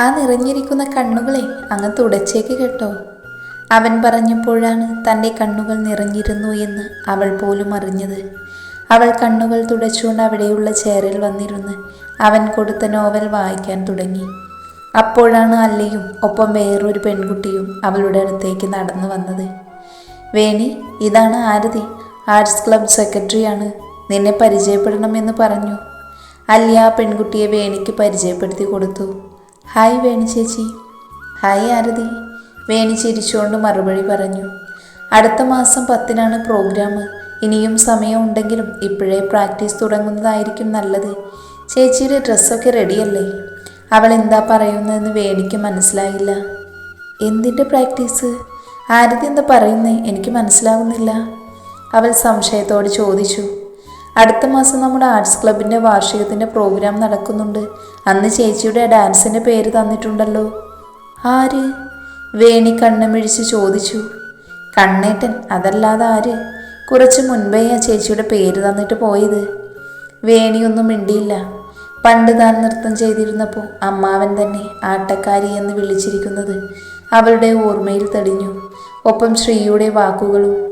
ആ നിറഞ്ഞിരിക്കുന്ന കണ്ണുകളെ അങ്ങ് തുടച്ചേക്ക് കേട്ടോ. അവൻ പറഞ്ഞപ്പോഴാണ് തന്റെ കണ്ണുകൾ നിറഞ്ഞിരുന്നു എന്ന് അവൾ പോലും അറിഞ്ഞത്. അവൾ കണ്ണുകൾ തുടച്ചുകൊണ്ട് അവിടെയുള്ള ചേറിൽ വന്നിരുന്ന് അവൻ കൊടുത്ത നോവൽ വായിക്കാൻ തുടങ്ങി. അപ്പോഴാണ് അല്ലയും ഒപ്പം വേറൊരു പെൺകുട്ടിയും അവളുടെ അടുത്തേക്ക് നടന്നു വന്നത്. വേണി ഇതാണ് ആരതി. ആർട്സ് ക്ലബ് സെക്രട്ടറിയാണ്. നിന്നെ പരിചയപ്പെടണമെന്ന് പറഞ്ഞു. അല്യ ആ പെൺകുട്ടിയെ വേണിക്ക് പരിചയപ്പെടുത്തി കൊടുത്തു. ഹായ് വേണി ചേച്ചി. ഹായ് ആരതി. വേണി ചിരിച്ചുകൊണ്ട് മറുപടി പറഞ്ഞു. അടുത്ത മാസം പത്തിനാണ് പ്രോഗ്രാം ഇനിയും സമയമുണ്ടെങ്കിലും ഇപ്പോഴേ പ്രാക്ടീസ് തുടങ്ങുന്നതായിരിക്കും നല്ലത്. ചേച്ചിയുടെ ഡ്രസ്സൊക്കെ റെഡിയല്ലേ? അവൾ എന്താ പറയുന്നതെന്ന് വേണിക്ക് മനസ്സിലായില്ല. എന്തിന്റെ പ്രാക്ടീസ്? ആരതി എന്താ പറയുന്നത് എനിക്ക് മനസ്സിലാകുന്നില്ല അവൾ സംശയത്തോട് ചോദിച്ചു. അടുത്ത മാസം നമ്മുടെ ആർട്സ് ക്ലബിന്റെ വാർഷികത്തിന്റെ പ്രോഗ്രാം നടക്കുന്നുണ്ട്. അന്ന് ചേച്ചിയുടെ ഡാൻസിന്റെ പേര് തന്നിട്ടുണ്ടല്ലോ. ആര്? വേണി കണ്ണുമിഴിച്ച് ചോദിച്ചു. കണ്ണേട്ടൻ അതല്ലാതെ ആര്? കുറച്ച് മുൻപേ ആ ചേച്ചിയുടെ പേര് തന്നിട്ട് പോയത്. വേണിയൊന്നും മിണ്ടിയില്ല. പണ്ട് താൻ നൃത്തം ചെയ്തിരുന്നപ്പോൾ അമ്മാവൻ തന്നെ ആട്ടക്കാരി എന്ന് വിളിച്ചിരിക്കുന്നത് അവളുടെ ഓർമ്മയിൽ തെളിഞ്ഞു. ഒപ്പം ശ്രീയുടെ വാക്കുകളും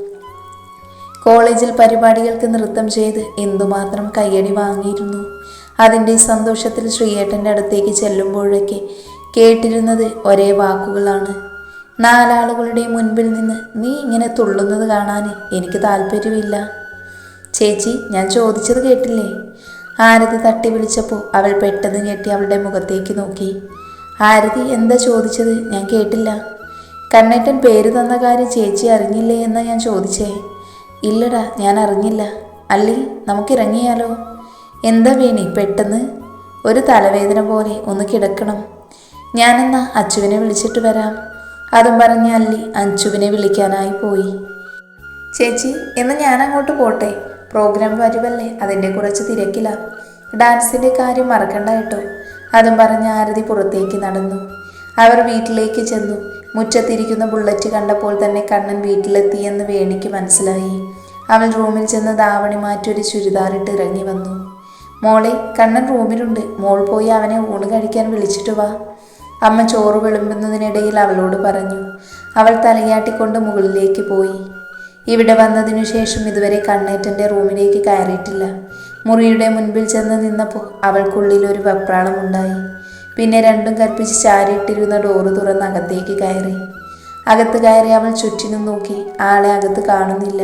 കോളേജിൽ പരിപാടികൾക്ക് നൃത്തം ചെയ്ത് എന്തുമാത്രം കയ്യടി വാങ്ങിയിരുന്നു. അതിന്റെ സന്തോഷത്തിൽ ശ്രീയേട്ടന്റെ അടുത്തേക്ക് ചെല്ലുമ്പോഴൊക്കെ കേട്ടിരുന്നത് ഒരേ വാക്കുകളാണ്. നാലാളുകളുടെ മുൻപിൽ നിന്ന് നീ ഇങ്ങനെ തുള്ളുന്നത് കാണാൻ എനിക്ക് താല്പര്യമില്ല. ചേച്ചി ഞാൻ ചോദിച്ചത് കേട്ടില്ലേ? ആരതി തട്ടി വിളിച്ചപ്പോൾ അവൾ പെട്ടെന്ന് ഞെട്ടി അവളുടെ മുഖത്തേക്ക് നോക്കി. ആരതി എന്താ ചോദിച്ചത്? ഞാൻ കേട്ടില്ല. കണ്ണേട്ടൻ പേര് തന്ന കാര്യം ചേച്ചി അറിഞ്ഞില്ലേ എന്നാ ഞാൻ ചോദിച്ചേ? ഇല്ലടാ ഞാൻ അറിഞ്ഞില്ല. അല്ലി നമുക്കിറങ്ങിയാലോ എന്താ വേണി പെട്ടെന്ന്? ഒരു തലവേദന പോലെ ഒന്ന് കിടക്കണം. ഞാനെന്നാ അച്ചുവിനെ വിളിച്ചിട്ട് വരാം. അതും പറഞ്ഞ് അല്ലി അച്ചുവിനെ വിളിക്കാനായി പോയി. ചേച്ചി എന്ന് ഞാൻ അങ്ങോട്ട് പോട്ടെ. പ്രോഗ്രാം വരുമല്ലേ അതിന്റെ കുറച്ച് തിരക്കില്ല ഡാൻസിന്റെ കാര്യം മറക്കണ്ട കേട്ടോ. അതും പറഞ്ഞ് ആരതി പുറത്തേക്ക് നടന്നു. അവർ വീട്ടിലേക്ക് ചെന്നു. മുറ്റത്തിരിക്കുന്ന ബുള്ളറ്റ് കണ്ടപ്പോൾ തന്നെ കണ്ണൻ വീട്ടിലെത്തിയെന്ന് വേണിക്ക് മനസ്സിലായി. അവൾ റൂമിൽ ചെന്ന് ദാവണി മാറ്റി ഒരു ചുരിദാറിട്ട് ഇറങ്ങി വന്നു. മോളെ കണ്ണൻ റൂമിലുണ്ട്. മോൾ പോയി അവനെ ഊണ് കഴിക്കാൻ വിളിച്ചിട്ട് വാ. അമ്മ ചോറ് വിളമ്പുന്നതിനിടയിൽ അവളോട് പറഞ്ഞു. അവൾ തലയാട്ടിക്കൊണ്ട് മുകളിലേക്ക് പോയി. ഇവിടെ വന്നതിനു ശേഷം ഇതുവരെ കണ്ണേറ്റന്റെ റൂമിലേക്ക് കയറിയിട്ടില്ല. മുറിയുടെ മുൻപിൽ ചെന്ന് നിന്നപ്പോൾ അവൾക്കുള്ളിൽ ഒരു വെപ്രാളമുണ്ടായി പിന്നെ രണ്ടും കൽപ്പിച്ച് ചാരിയിട്ടിരുന്ന ഡോറ് തുറന്ന് അകത്തേക്ക് കയറി. അകത്ത് കയറി അവൾ ചുറ്റിനും നോക്കി. ആളെ അകത്ത് കാണുന്നില്ല.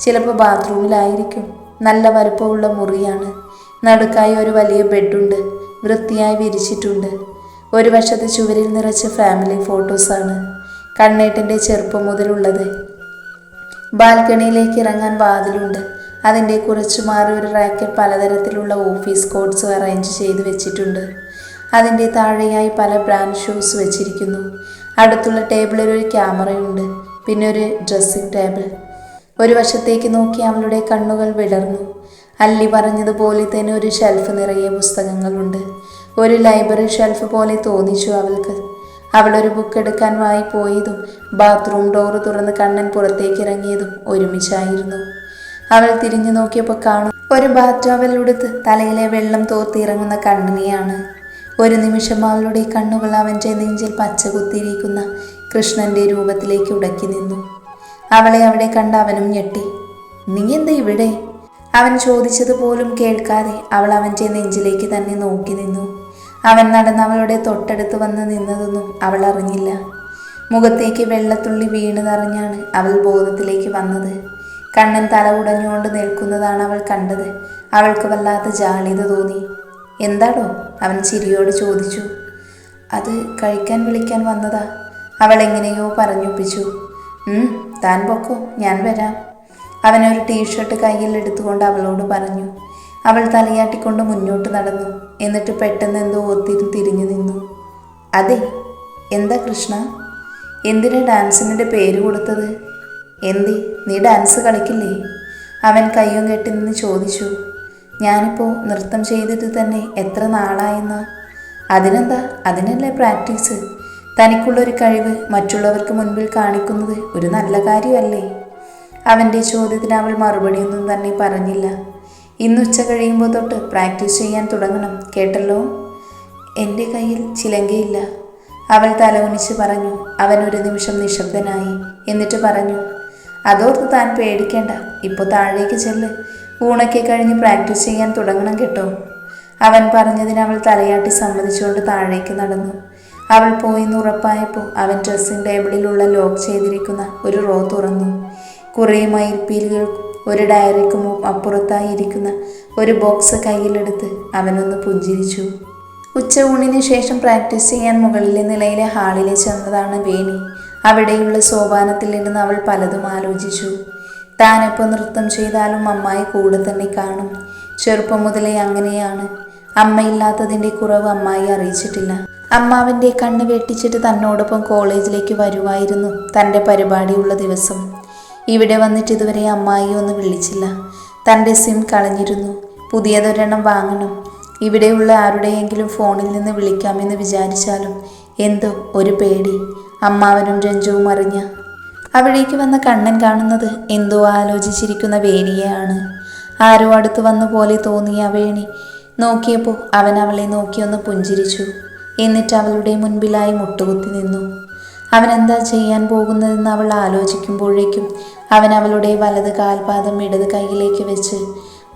ചിലപ്പോൾ ബാത്റൂമിലായിരിക്കും. നല്ല വലുപ്പമുള്ള മുറിയാണ്. നടുക്കായി ഒരു വലിയ ബെഡുണ്ട്. വൃത്തിയായി വിരിച്ചിട്ടുണ്ട്. ഒരു വശത്ത് ചുവരിൽ നിറച്ച ഫാമിലി ഫോട്ടോസാണ് കണ്ണേട്ടന്റെ ചെറുപ്പം മുതലുള്ളത്. ബാൽക്കണിയിലേക്ക് ഇറങ്ങാൻ വാതിലുണ്ട്. അതിന്റെ കുറച്ചു മാറി ഒരു റാക്കിൽ പലതരത്തിലുള്ള ഓഫീസ് കോഡ്സും അറേഞ്ച് ചെയ്ത് വെച്ചിട്ടുണ്ട്. അതിന്റെ താഴെയായി പല ബ്രാൻഡ് ഷൂസ് വെച്ചിരിക്കുന്നു. അടുത്തുള്ള ടേബിളിൽ ഒരു ക്യാമറയുണ്ട് പിന്നെ ഒരു ഡ്രസ്സിംഗ് ടേബിൾ ഒരു വശത്തേക്ക് നോക്കി അവളുടെ കണ്ണുകൾ വിടർന്നു. അല്ലി പറഞ്ഞതുപോലെ തന്നെ ഒരു ഷെൽഫ് നിറയെ പുസ്തകങ്ങളുണ്ട്. ഒരു ലൈബ്രറി ഷെൽഫ് പോലെ തോന്നിച്ചു അവൾക്ക്. അവളൊരു ബുക്ക് എടുക്കാൻ വായി പോയതും ബാത്റൂം ഡോറ് തുറന്ന് കണ്ണൻ പുറത്തേക്ക് ഇറങ്ങിയതും ഒരുമിച്ചായിരുന്നു. അവൾ തിരിഞ്ഞു നോക്കിയപ്പോൾ കാണും ഒരു ബാത്ത് തലയിലെ വെള്ളം തോർത്തിറങ്ങുന്ന കണ്ണനെയാണ്. ഒരു നിമിഷം അവളുടെ കണ്ണുകൾ അവന്റെ നെഞ്ചിൽ പച്ചകുത്തിയിരിക്കുന്ന കൃഷ്ണന്റെ രൂപത്തിലേക്ക് ഉടക്കി നിന്നു. അവളെ അവിടെ കണ്ട അവനും ഞെട്ടി. നീ എന്താ ഇവിടെ? അവൻ ചോദിച്ചതുപോലും കേൾക്കാതെ അവൾ അവന്റെ നെഞ്ചിലേക്ക് തന്നെ നോക്കി നിന്നു. അവൻ നടന്ന് അവളുടെ തൊട്ടടുത്ത് വന്ന് നിന്നതൊന്നും അവൾ അറിഞ്ഞില്ല. മുഖത്തേക്ക് വെള്ളത്തുള്ളി വീണതറിഞ്ഞാണ് അവൾ ബോധത്തിലേക്ക് വന്നത്. കണ്ണൻ തല ഉടഞ്ഞുകൊണ്ട് നിൽക്കുന്നതാണ് അവൾ കണ്ടത്. അവൾക്ക് വല്ലാത്ത ജാളിത തോന്നി. എന്താടോ അവൻ ചിരിയോട് ചോദിച്ചു. അത് കഴിക്കാൻ വിളിക്കാൻ വന്നതാ. അവൾ എങ്ങനെയോ പറഞ്ഞൊപ്പിച്ചു. "ഉം, താൻ പൊക്കോ ഞാൻ വരാം. അവനൊരു ടീഷർട്ട് കയ്യിൽ എടുത്തുകൊണ്ട് അവളോട് പറഞ്ഞു. അവൾ തലയാട്ടിക്കൊണ്ട് മുന്നോട്ട് നടന്നു. എന്നിട്ട് പെട്ടെന്ന് എന്തോ ഓർത്തിരുന്ന് തിരിഞ്ഞു നിന്നു. അതെ എന്താ കൃഷ്ണ? എന്തിനാ ഡാൻസിന്റെ പേര് കൊടുത്തത്? എന്തി നീ ഡാൻസ് കളിക്കില്ലേ? അവൻ കയ്യും കെട്ടി നിന്ന് ചോദിച്ചു. ഞാനിപ്പോൾ നൃത്തം ചെയ്തിട്ട് തന്നെ എത്ര നാളായെന്ന്? അതിനെന്താ? അതിനല്ലേ പ്രാക്ടീസ്? തനിക്കുള്ളൊരു കഴിവ് മറ്റുള്ളവർക്ക് മുൻപിൽ കാണിക്കുന്നത് ഒരു നല്ല കാര്യമല്ലേ? അവന്റെ ചോദ്യത്തിന് അവൾ മറുപടിയൊന്നും തന്നെ പറഞ്ഞില്ല. ഇന്ന് ഉച്ച കഴിയുമ്പോൾ തൊട്ട് പ്രാക്ടീസ് ചെയ്യാൻ തുടങ്ങണം കേട്ടല്ലോ? എന്റെ കയ്യിൽ ചിലങ്കയില്ല. അവൾ തലകുനിച്ച് പറഞ്ഞു അവൻ ഒരു നിമിഷം നിശബ്ദനായി എന്നിട്ട് പറഞ്ഞു അതോർത്ത് താൻ പേടിക്കേണ്ട ഇപ്പോൾ താഴേക്ക് ചെല്ല്. ഊണൊക്കെ കഴിഞ്ഞ് പ്രാക്ടീസ് ചെയ്യാൻ തുടങ്ങണം കേട്ടോ. അവൻ പറഞ്ഞതിന് അവൾ തലയാട്ടി സമ്മതിച്ചുകൊണ്ട് താഴേക്ക് നടന്നു. അവൾ പോയിന്ന് ഉറപ്പായപ്പോൾ അവൻ ഡ്രസ്സിംഗ് ടേബിളിലുള്ള ലോക്ക് ചെയ്തിരിക്കുന്ന ഒരു റോ തുറന്നു. കുറേ മയിൽപ്പീലുകൾ ഒരു ഡയറിക്കും അപ്പുറത്തായി ഇരിക്കുന്ന ഒരു ബോക്സ് കയ്യിലെടുത്ത് അവനൊന്ന് പുഞ്ചിരിച്ചു. ഉച്ചയൂണിന് ശേഷം പ്രാക്ടീസ് ചെയ്യാൻ മുകളിലെ നിലയിലെ ഹാളിലെ ചെന്നതാണ് വേണി. അവിടെയുള്ള സോപാനത്തിൽ നിന്ന് അവൾ പലതും ആലോചിച്ചു. താനെപ്പോൾ നൃത്തം ചെയ്താലും അമ്മായി കൂടെ തന്നെ കാണും. ചെറുപ്പം മുതലേ അങ്ങനെയാണ്. അമ്മയില്ലാത്തതിന്റെ കുറവ് അമ്മായി അറിയിച്ചിട്ടില്ല. അമ്മാവിന്റെ കണ്ണ് വെട്ടിച്ചിട്ട് തന്നോടൊപ്പം കോളേജിലേക്ക് വരുമായിരുന്നു തന്റെ പരിപാടിയുള്ള ദിവസം. ഇവിടെ വന്നിട്ട് ഇതുവരെ അമ്മായി ഒന്ന് വിളിച്ചില്ല. തന്റെ സിം കളഞ്ഞിരുന്നു. പുതിയതൊരെണ്ണം വാങ്ങണം. ഇവിടെയുള്ള ആരുടെയെങ്കിലും ഫോണിൽ നിന്ന് വിളിക്കാമെന്ന് വിചാരിച്ചാലും എന്തോ ഒരു പേടി. അമ്മാവനും രഞ്ജുവും അറിഞ്ഞ അവിടേക്ക് വന്ന കണ്ണൻ കാണുന്നത് എന്തോ ആലോചിച്ചിരിക്കുന്ന വേണിയെയാണ്. ആരോ അടുത്ത് വന്ന പോലെ തോന്നിയ വേണി. നോക്കിയപ്പോൾ അവൻ അവളെ നോക്കിയൊന്ന് പുഞ്ചിരിച്ചു. എന്നിട്ട് അവളുടെ മുൻപിലായി മുട്ടുകുത്തി നിന്നു. അവൻ എന്താ ചെയ്യാൻ പോകുന്നതെന്ന് അവൾ ആലോചിക്കുമ്പോഴേക്കും അവൻ അവളുടെ വലത് കാൽപാദം ഇടത് കൈയിലേക്ക് വെച്ച്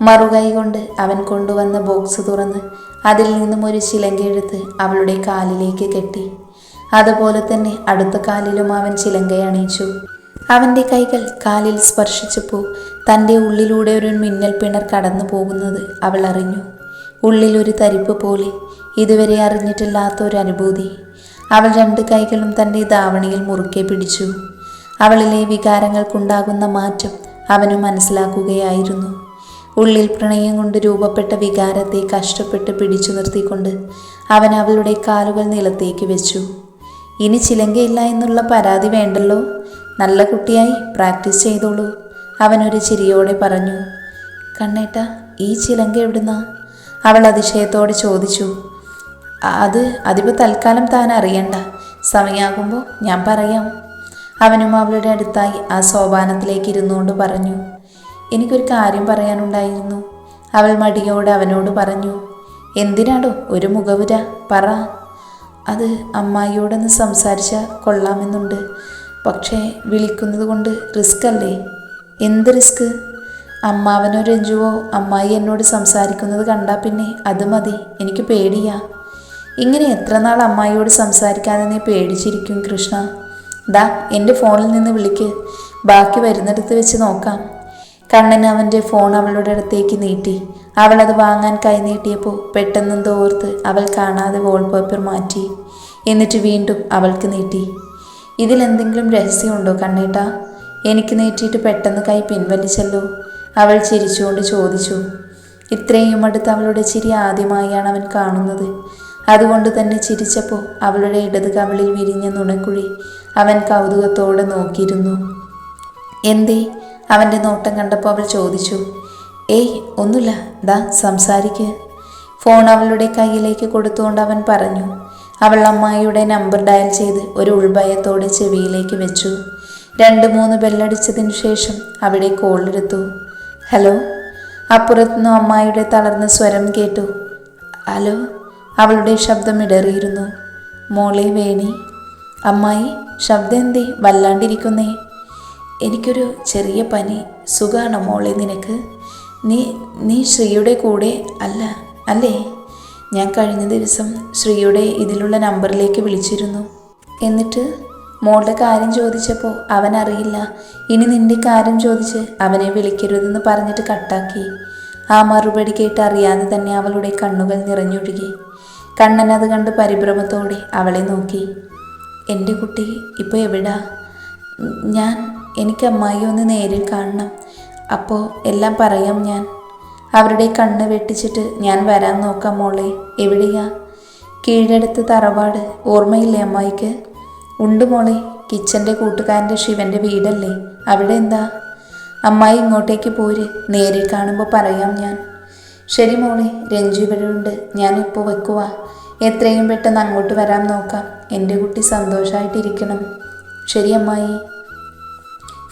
മറുകൈ കൊണ്ട് അവൻ കൊണ്ടുവന്ന ബോക്സ് തുറന്ന് അതിൽ നിന്നും ഒരു ചിലങ്കെടുത്ത് അവളുടെ കാലിലേക്ക് കെട്ടി. അതുപോലെ തന്നെ അടുത്ത കാലിലും അവൻ ചിലങ്കയണിയിച്ചു അവന്റെ കൈകൾ കാലിൽ സ്പർശിച്ചപ്പോൾ തന്റെ ഉള്ളിലൂടെ ഒരു മിന്നൽ പിണർ കടന്നു പോകുന്നത് അവൾ അറിഞ്ഞു. ഉള്ളിലൊരു തരിപ്പ് പോലെ ഇതുവരെ അറിഞ്ഞിട്ടില്ലാത്ത ഒരു അനുഭൂതി. അവൾ രണ്ട് കൈകളും തന്റെ ധാവണിയിൽ മുറുക്കെ പിടിച്ചു. അവളിലെ വികാരങ്ങൾക്കുണ്ടാകുന്ന മാറ്റം അവന് മനസ്സിലാക്കുകയായിരുന്നു. ഉള്ളിൽ പ്രണയം കൊണ്ട് രൂപപ്പെട്ട വികാരത്തെ കഷ്ടപ്പെട്ട് പിടിച്ചു നിർത്തിക്കൊണ്ട് അവൻ അവളുടെ കാലുകൾ നിലത്തേക്ക് വെച്ചു. ഇനി ചിലങ്കയില്ല എന്നുള്ള പരാതി വേണ്ടല്ലോ. നല്ല കുട്ടിയായി പ്രാക്ടീസ് ചെയ്തോളൂ. അവനൊരു ചിരിയോടെ പറഞ്ഞു. കണ്ണേട്ട ഈ ചിലങ്ക എവിടുന്നാ? അവൾ അതിശയത്തോടെ ചോദിച്ചു. അത് അതിപ്പോൾ തൽക്കാലം താൻ അറിയണ്ട. സമയമാകുമ്പോൾ ഞാൻ പറയാം. അവനും അവളുടെ അടുത്തായി ആ സോപാനത്തിലേക്ക് ഇരുന്നുകൊണ്ട് പറഞ്ഞു. എനിക്കൊരു കാര്യം പറയാനുണ്ടായിരുന്നു. അവൾ മടിയോടെ അവനോട് പറഞ്ഞു. എന്തിനാടോ ഒരു മുഖവുര? പറ. അത് അമ്മായിയോടൊന്ന് സംസാരിച്ചാൽ കൊള്ളാമെന്നുണ്ട്. പക്ഷേ വിളിക്കുന്നത് കൊണ്ട് റിസ്ക് അല്ലേ? എന്ത് റിസ്ക് അമ്മാവനോ രഞ്ജുവോ അമ്മായി എന്നോട് സംസാരിക്കുന്നത് കണ്ടാൽ പിന്നെ അത് മതി എനിക്ക് പേടിയാ. ഇങ്ങനെ എത്ര നാൾ അമ്മായിയോട് സംസാരിക്കാതെ നീ പേടിച്ചിരിക്കും കൃഷ്ണ? ദാ എന്റെ ഫോണിൽ നിന്ന് വിളിക്ക്. ബാക്കി വരുന്നിടത്ത് വെച്ച് നോക്കാം. കണ്ണൻ അവന്റെ ഫോൺ അവളുടെ അടുത്തേക്ക് നീട്ടി. അവൾ അത് വാങ്ങാൻ കൈനീട്ടിയപ്പോൾ പെട്ടെന്ന് തോർത്ത് അവൾ കാണാതെ വാൾപേപ്പർ മാറ്റി. എന്നിട്ട് വീണ്ടും അവൾക്ക് നീട്ടി. ഇതിലെന്തെങ്കിലും രഹസ്യമുണ്ടോ കണ്ണേട്ട? എനിക്ക് നീട്ടിയിട്ട് പെട്ടെന്ന് കൈ പിൻവലിച്ചല്ലോ. അവൾ ചിരിച്ചുകൊണ്ട് ചോദിച്ചു. ഇത്രയും അടുത്ത് അവളുടെ ചിരി ആദ്യമായാണ് അവൻ കാണുന്നത്. അതുകൊണ്ട് തന്നെ ചിരിച്ചപ്പോൾ അവളുടെ ഇടത് കവിളിൽ വിരിഞ്ഞ നുണക്കുഴി അവൻ കൗതുകത്തോടെ നോക്കിയിരുന്നു. എന്തേ? അവന്റെ നോട്ടം കണ്ടപ്പോൾ അവൾ ചോദിച്ചു ഏയ് ഒന്നുമില്ല ദാ സംസാരിക്ക്. ഫോൺ അവളുടെ കയ്യിലേക്ക് കൊടുത്തുകൊണ്ട് അവൻ പറഞ്ഞു അവൾ അമ്മായിയുടെ നമ്പർ ഡയൽ ചെയ്ത് ഒരു ഉൾഭയത്തോടെ ചെവിയിലേക്ക് വെച്ചു. രണ്ട് മൂന്ന് ബെല്ലടിച്ചതിന് ശേഷം അവിടെ കോളെടുത്തു ഹലോ? അപ്പുറത്തുനിന്ന് അമ്മായിയുടെ തളർന്ന സ്വരം കേട്ടു. ഹലോ? അവളുടെ ശബ്ദം ഇടറിയിരുന്നു. മോളെ വേണി. അമ്മായി ശബ്ദം എന്തേ? വല്ലാണ്ടിരിക്കുന്നേ. എനിക്കൊരു ചെറിയ പനി സുഖമാണ് മോളെ നിനക്ക്? നീ നീ ശ്രീയുടെ കൂടെ അല്ല അല്ലേ? ഞാൻ കഴിഞ്ഞ ദിവസം ശ്രീയുടെ ഇതിലുള്ള നമ്പറിലേക്ക് വിളിച്ചിരുന്നു. എന്നിട്ട് മോളുടെ കാര്യം ചോദിച്ചപ്പോൾ അവൻ അറിയില്ല. ഇനി നിന്റെ കാര്യം ചോദിച്ച് അവനെ വിളിക്കരുതെന്ന് പറഞ്ഞിട്ട് കട്ടാക്കി. ആ മറുപടി കേട്ട് അറിയാതെ തന്നെ അവളുടെ കണ്ണുകൾ നിറഞ്ഞൊഴുകി. കണ്ണൻ അത് കണ്ട് പരിഭ്രമത്തോടെ അവളെ നോക്കി. എന്റെ കുട്ടി ഇപ്പോൾ എവിടാ? ഞാൻ എനിക്ക് അമ്മായി ഒന്ന് നേരിൽ കാണണം. അപ്പോൾ എല്ലാം പറയാം ഞാൻ. അവരുടെ കണ്ണ് വെട്ടിച്ചിട്ട് ഞാൻ വരാൻ നോക്കാം മോളെ. എവിടെയാ? കീഴടുത്ത് തറവാട്. ഓർമ്മയില്ലേ അമ്മായിക്ക്? ഉണ്ട് മോളെ. കിച്ചന്റെ കൂട്ടുകാരന്റെ ശിവന്റെ വീടല്ലേ. അവിടെ എന്താ? അമ്മായി ഇങ്ങോട്ടേക്ക് പോര്. നേരിൽ കാണുമ്പോൾ പറയാം ഞാൻ. ശരി മോളെ. രഞ്ജു ഇവിടെ ഉണ്ട്. ഞാനിപ്പോൾ വെക്കുവാ. എത്രയും പെട്ടെന്ന് അങ്ങോട്ട് വരാൻ നോക്കാം. എന്റെ കുട്ടി സന്തോഷമായിട്ടിരിക്കണം ശരി അമ്മായി.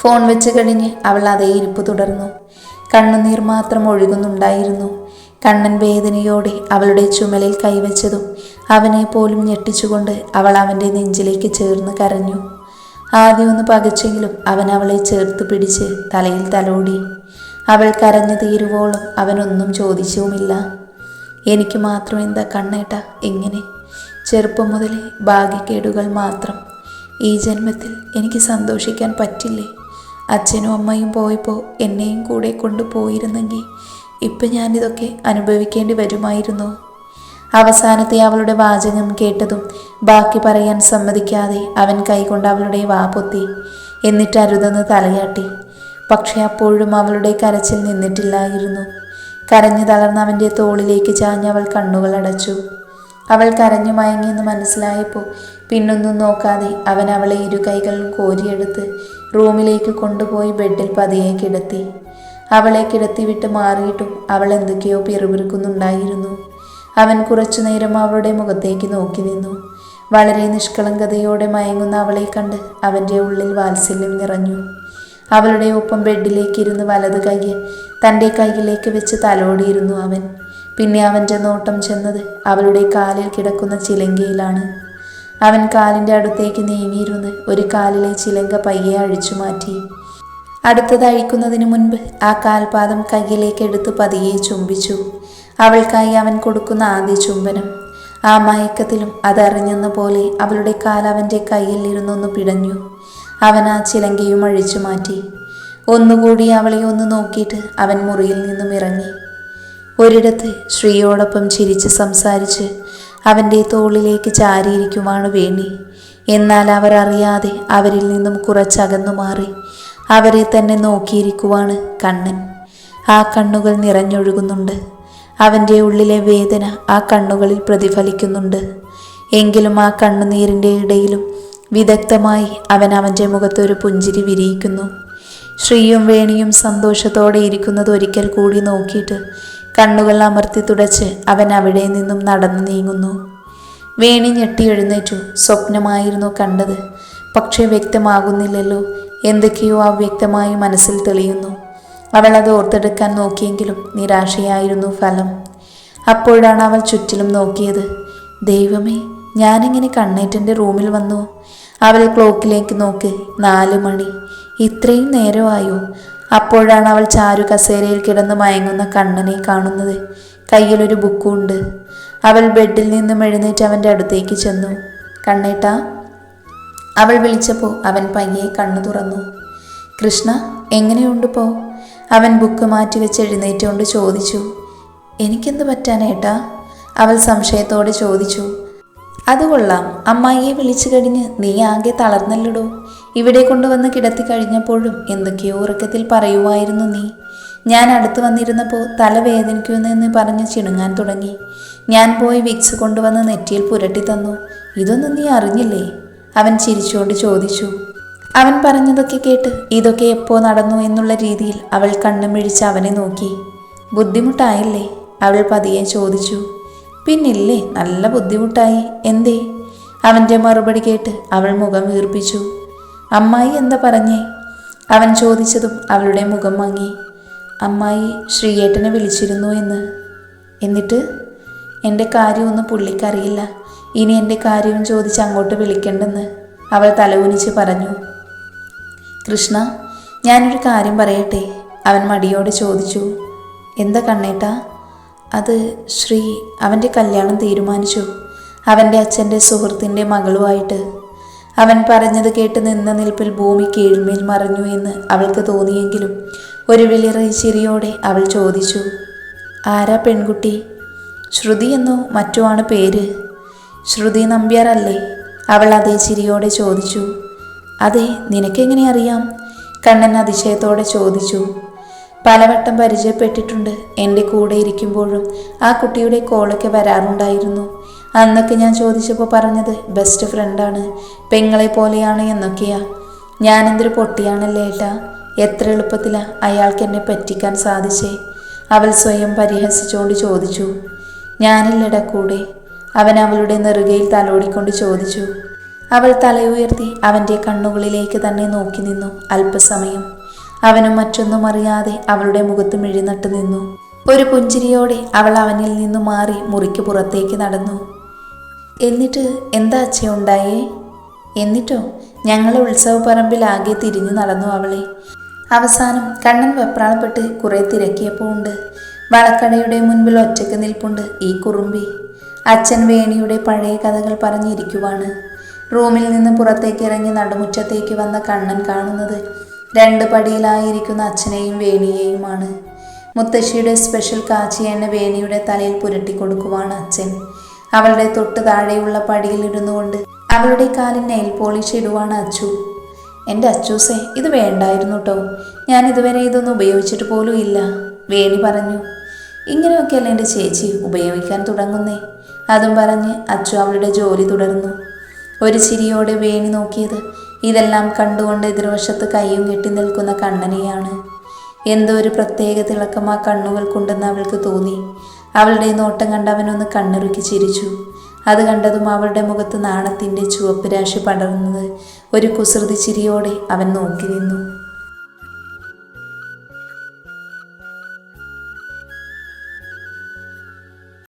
ഫോൺ വെച്ച് കഴിഞ്ഞ് അവൾ അതേ ഇരിപ്പ് തുടർന്നു. കണ്ണുനീർ മാത്രം ഒഴുകുന്നുണ്ടായിരുന്നു. കണ്ണൻ വേദനയോടെ അവളുടെ ചുമലിൽ കൈവച്ചതും അവനെ പോലും ഞെട്ടിച്ചുകൊണ്ട് അവൾ അവന്റെ നെഞ്ചിലേക്ക് ചേർന്ന് കരഞ്ഞു. ആദ്യം ഒന്ന് പകച്ചെങ്കിലും അവൻ അവളെ ചേർത്ത് പിടിച്ച് തലയിൽ തലോടി. അവൾ കരഞ്ഞു തീരുവോളം അവനൊന്നും ചോദിച്ചുമില്ല. എനിക്ക് മാത്രം എന്താ കണ്ണേട്ട എങ്ങനെ? ചെറുപ്പം മുതലേ ഭാഗ്യക്കേടുകൾ മാത്രം. ഈ ജന്മത്തിൽ എനിക്ക് സന്തോഷിക്കാൻ പറ്റില്ലേ? അച്ഛനും അമ്മയും പോയപ്പോൾ എന്നെയും കൂടെ കൊണ്ടുപോയിരുന്നെങ്കിൽ ഇപ്പം ഞാനിതൊക്കെ അനുഭവിക്കേണ്ടി വരുമായിരുന്നു. അവസാനത്തെ അവളുടെ വാചകം കേട്ടതും ബാക്കി പറയാൻ സമ്മതിക്കാതെ അവൻ കൈകൊണ്ട് അവളുടെ വാ പൊത്തി എന്നിട്ട് അരുതെന്ന് തലയാട്ടി. പക്ഷെ അപ്പോഴും അവളുടെ കരച്ചിൽ നിന്നിട്ടില്ലായിരുന്നു. കരഞ്ഞു തളർന്ന അവന്റെ തോളിലേക്ക് ചാഞ്ഞ് അവൾ കണ്ണുകൾ അടച്ചു. അവൾ കരഞ്ഞു മയങ്ങിയെന്ന് മനസ്സിലായപ്പോൾ പിന്നൊന്നും നോക്കാതെ അവൻ അവളെ ഇരു കൈകളും കോരിയെടുത്ത് റൂമിലേക്ക് കൊണ്ടുപോയി ബെഡിൽ പതിയെ കിടത്തി. അവളെ കിടത്തി വിട്ട് മാറിയിട്ടും അവൾ എന്തൊക്കെയോ പിറുപിറുക്കുന്നുണ്ടായിരുന്നു. അവൻ കുറച്ചു നേരം അവളുടെ മുഖത്തേക്ക് നോക്കി നിന്നു. വളരെ നിഷ്കളങ്കതയോടെ മയങ്ങുന്ന അവളെ കണ്ട് അവന്റെ ഉള്ളിൽ വാത്സല്യം നിറഞ്ഞു. അവളുടെ ഒപ്പം ബെഡിലേക്ക് ഇരുന്ന് വലത് കൈ തന്റെ കൈയിലേക്ക് വെച്ച് തലോടിയിരുന്നു അവൻ. പിന്നെ അവന്റെ നോട്ടം ചെന്നത് അവളുടെ കാലിൽ കിടക്കുന്ന ചിലങ്കയിലാണ്. അവൻ കാലിന്റെ അടുത്തേക്ക് നീങ്ങിയിരുന്ന് ഒരു കാലിലെ ചിലങ്ക പയ്യെ അഴിച്ചു മാറ്റി. അടുത്തത് അഴിക്കുന്നതിന് മുൻപ് ആ കാൽപാദം കയ്യിലേക്ക് എടുത്ത് പതിയെ ചുംബിച്ചു. അവൾക്കായി അവൻ കൊടുക്കുന്ന ആദ്യ ചുംബനം. ആ മയക്കത്തിലും അതറിഞ്ഞെന്ന പോലെ അവളുടെ കാൽ അവന്റെ കയ്യിൽ ഇരുന്നൊന്ന് പിടഞ്ഞു. അവൻ ആ ചിലങ്കയും അഴിച്ചു മാറ്റി. ഒന്നുകൂടി അവളെ ഒന്ന് നോക്കിയിട്ട് അവൻ മുറിയിൽ നിന്നും ഇറങ്ങി. ഒരിടത്ത് ശ്രീയോടൊപ്പം ചിരിച്ച് സംസാരിച്ച് അവന്റെ തോളിലേക്ക് ചാരിയിരിക്കുവാണ് വേണി. എന്നാൽ അവരറിയാതെ അവരിൽ നിന്നും കുറച്ചകന്നു മാറി. അവരെ തന്നെ നോക്കിയിരിക്കുവാണ് കണ്ണൻ. ആ കണ്ണുകൾ നിറഞ്ഞൊഴുകുന്നുണ്ട്. അവന്റെ ഉള്ളിലെ വേദന ആ കണ്ണുകളിൽ പ്രതിഫലിക്കുന്നുണ്ട്. എങ്കിലും ആ കണ്ണുനീരിന്റെ ഇടയിലും വിദഗ്ധമായി അവൻ അവന്റെ മുഖത്ത് ഒരു പുഞ്ചിരി വിരിയിക്കുന്നു. ശ്രീയും വേണിയും സന്തോഷത്തോടെ ഇരിക്കുന്നത് ഒരിക്കൽ കൂടി നോക്കിയിട്ട് കണ്ണുകൾ അമർത്തി തുടച്ച് അവൻ അവിടെ നിന്നും നടന്നു നീങ്ങുന്നു. വേണി ഞെട്ടി എഴുന്നേറ്റു. സ്വപ്നമായിരുന്നു കണ്ടത്. പക്ഷേ വ്യക്തമാകുന്നില്ലല്ലോ. എന്തൊക്കെയോ അവ്യക്തമായി മനസ്സിൽ തെളിയുന്നു. അവൾ അത് ഓർത്തെടുക്കാൻ നോക്കിയെങ്കിലും നിരാശയായിരുന്നു ഫലം. അപ്പോഴാണ് അവൾ ചുറ്റിലും നോക്കിയത്. ദൈവമേ ഞാനിങ്ങനെ കണ്ണേറ്റന്റെ റൂമിൽ വന്നു. അവൾ ക്ലോക്കിലേക്ക് നോക്ക്. നാല് മണി. ഇത്രയും നേരമായോ? അപ്പോഴാണ് അവൾ ചാരു കസേരയിൽ കിടന്ന് മയങ്ങുന്ന കണ്ണനെ കാണുന്നത്. കയ്യിലൊരു ബുക്കുണ്ട്. അവൾ ബെഡിൽ നിന്നും എഴുന്നേറ്റ് അവന്റെ അടുത്തേക്ക് ചെന്നു. കണ്ണേട്ട അവൾ വിളിച്ചപ്പോൾ അവൻ പയ്യെ കണ്ണു തുറന്നു. കൃഷ്ണ എങ്ങനെയുണ്ട് പോ? അവൻ ബുക്ക് മാറ്റി വെച്ച് എഴുന്നേറ്റുകൊണ്ട് ചോദിച്ചു. എനിക്കെന്ത് പറ്റാനേട്ടാ അവൾ സംശയത്തോടെ ചോദിച്ചു. അത് കൊള്ളാം. അമ്മായിയെ വിളിച്ചു കഴിഞ്ഞ് നീ ആകെ തളർന്നല്ലടോ. ഇവിടെ കൊണ്ടുവന്ന് കിടത്തി കഴിഞ്ഞപ്പോഴും എന്തൊക്കെയോ ഉറക്കത്തിൽ പറയുമായിരുന്നു നീ. ഞാൻ അടുത്ത് വന്നിരുന്നപ്പോൾ തല എന്ന് പറഞ്ഞ് ചിണുങ്ങാൻ തുടങ്ങി. ഞാൻ പോയി വിക്സ് കൊണ്ടുവന്ന് നെറ്റിയിൽ പുരട്ടി തന്നു. ഇതൊന്നും നീ അറിഞ്ഞില്ലേ? അവൻ ചിരിച്ചുകൊണ്ട് ചോദിച്ചു. അവൻ പറഞ്ഞതൊക്കെ കേട്ട് ഇതൊക്കെ എപ്പോ നടന്നു എന്നുള്ള രീതിയിൽ അവൾ കണ്ണുമിഴിച്ച് അവനെ നോക്കി. ബുദ്ധിമുട്ടായില്ലേ? അവൾ പതിയെ ചോദിച്ചു. പിന്നില്ലേ? നല്ല ബുദ്ധിമുട്ടായി. എന്തേ? അവന്റെ മറുപടി കേട്ട് അവൾ മുഖം വീർപ്പിച്ചു. അമ്മായി എന്താ പറഞ്ഞേ? അവൻ ചോദിച്ചതും അവളുടെ മുഖം മങ്ങി. അമ്മായി ശ്രീയേട്ടനെ വിളിച്ചിരുന്നു എന്ന്. എന്നിട്ട്? എന്റെ കാര്യമൊന്നും പുള്ളിക്കറിയില്ല. ഇനി എന്റെ കാര്യവും ചോദിച്ച് അങ്ങോട്ട് വിളിക്കണ്ടെന്ന് അവൾ തലകുനിച്ച് പറഞ്ഞു. കൃഷ്ണ ഞാനൊരു കാര്യം പറയട്ടെ? അവൻ മടിയോടെ ചോദിച്ചു. എന്താ കണ്ണേട്ടാ? അത് ശ്രീ അവന്റെ കല്യാണം തീരുമാനിച്ചു. അവന്റെ അച്ഛന്റെ സുഹൃത്തിന്റെ മകളുമായിട്ട്. അവൻ പറഞ്ഞത് കേട്ട് നിന്ന നിൽപ്പിൽ ഭൂമി കീഴ്മേൽ മറിഞ്ഞു എന്ന് അവൾക്ക് തോന്നിയെങ്കിലും ഒരു വിളിറ ചിരിയോടെ അവൾ ചോദിച്ചു ആരാ പെൺകുട്ടി? ശ്രുതി എന്നോ മറ്റോ ആണ് പേര്? ശ്രുതി നമ്പ്യാർ അല്ലേ അവൾ അതേ ചിരിയോടെ ചോദിച്ചു അതെ നിനക്കെങ്ങനെ അറിയാം? കണ്ണൻ അതിശയത്തോടെ ചോദിച്ചു പലവട്ടം പരിചയപ്പെട്ടിട്ടുണ്ട്. എന്റെ കൂടെ ഇരിക്കുമ്പോഴും ആ കുട്ടിയുടെ കോളൊക്കെ വരാറുണ്ടായിരുന്നു. അന്നൊക്കെ ഞാൻ ചോദിച്ചപ്പോൾ പറഞ്ഞത് ബെസ്റ്റ് ഫ്രണ്ടാണ് പെങ്ങളെ പോലെയാണ് എന്നൊക്കെയാ. ഞാനെന്തൊരു പൊട്ടിയാണല്ലേ ഏട്ടാ. എത്ര എളുപ്പത്തിലാ അയാൾക്ക് എന്നെ പറ്റിക്കാൻ സാധിച്ചേ. അവൾ സ്വയം പരിഹസിച്ചുകൊണ്ട് ചോദിച്ചു. ഞാനില്ലട കൂടെ. അവൻ അവളുടെ നെറുകയിൽ തലോടിക്കൊണ്ട് ചോദിച്ചു. അവൾ തലയുയർത്തി അവന്റെ കണ്ണുകളിലേക്ക് തന്നെ നോക്കി നിന്നു അല്പസമയം. അവനും മറ്റൊന്നും അറിയാതെ അവളുടെ മുഖത്ത് മിഴിനട്ട് നിന്നു. ഒരു പുഞ്ചിരിയോടെ അവൾ അവനിൽ നിന്നു മാറി മുറിക്ക് പുറത്തേക്ക് നടന്നു. എന്നിട്ട് എന്താ അച്ഛ ഉണ്ടായേ? എന്നിട്ടോ ഞങ്ങളെ ഉത്സവപ്പറമ്പിൽ ആകെ തിരിഞ്ഞു നടന്നു അവളെ. അവസാനം കണ്ണൻ വെപ്രാളപ്പെട്ട് കുറെ തിരക്കിയപ്പോൾ ഉണ്ട്. വളക്കടയുടെ മുൻപിൽ ഒറ്റയ്ക്ക് നിൽപ്പുണ്ട് ഈ കുറുമ്പി. അച്ഛൻ വേണിയുടെ പഴയ കഥകൾ പറഞ്ഞിരിക്കുവാണ്. റൂമിൽ നിന്ന് പുറത്തേക്ക് ഇറങ്ങി നടുമുറ്റത്തേക്ക് വന്ന കണ്ണൻ കാണുന്നത് രണ്ട് പടിയിലായിരിക്കുന്ന അച്ഛനെയും വേണിയെയുമാണ്. മുത്തശ്ശിയുടെ സ്പെഷ്യൽ കാച്ചിയെണ്ണ വേണിയുടെ തലയിൽ പുരട്ടി കൊടുക്കുവാണ് അച്ഛൻ. അവളുടെ തൊട്ട് താഴെയുള്ള പടിയിൽ ഇരുന്നു കൊണ്ട് അവളുടെ കാലിൽ നെയിൽ പോളിഷ് ഇടുവാണ് അച്ചു. എന്റെ അച്ചൂസേ ഇത് വേണ്ടായിരുന്നു കേട്ടോ ഞാൻ ഇതുവരെ ഇതൊന്നും ഉപയോഗിച്ചിട്ട് പോലും ഇല്ല വേണി പറഞ്ഞു. ഇങ്ങനെയൊക്കെയല്ല എന്റെ ചേച്ചി ഉപയോഗിക്കാൻ തുടങ്ങുന്നേ? അതും പറഞ്ഞ് അച്ചു അവളുടെ ജോലി തുടർന്നു. ഒരു ചിരിയോടെ വേണി നോക്കിയത് ഇതെല്ലാം കണ്ടുകൊണ്ട് എതിർവശത്ത് കൈയും കെട്ടി നിൽക്കുന്ന കണ്ണനെയാണ്. എന്തോ ഒരു പ്രത്യേക തിളക്കം ആ കണ്ണുകൾക്കുണ്ടെന്ന് അവൾക്ക് തോന്നി. അവളുടെ നോട്ടം കണ്ട് അവനൊന്ന് കണ്ണിറുക്കി ചിരിച്ചു. അത് കണ്ടതും അവളുടെ മുഖത്ത് നാണത്തിന്റെ ചുവപ്പ് രാശി പടർന്നത് ഒരു കുസൃതി ചിരിയോടെ അവൻ നോക്കി നിന്നു.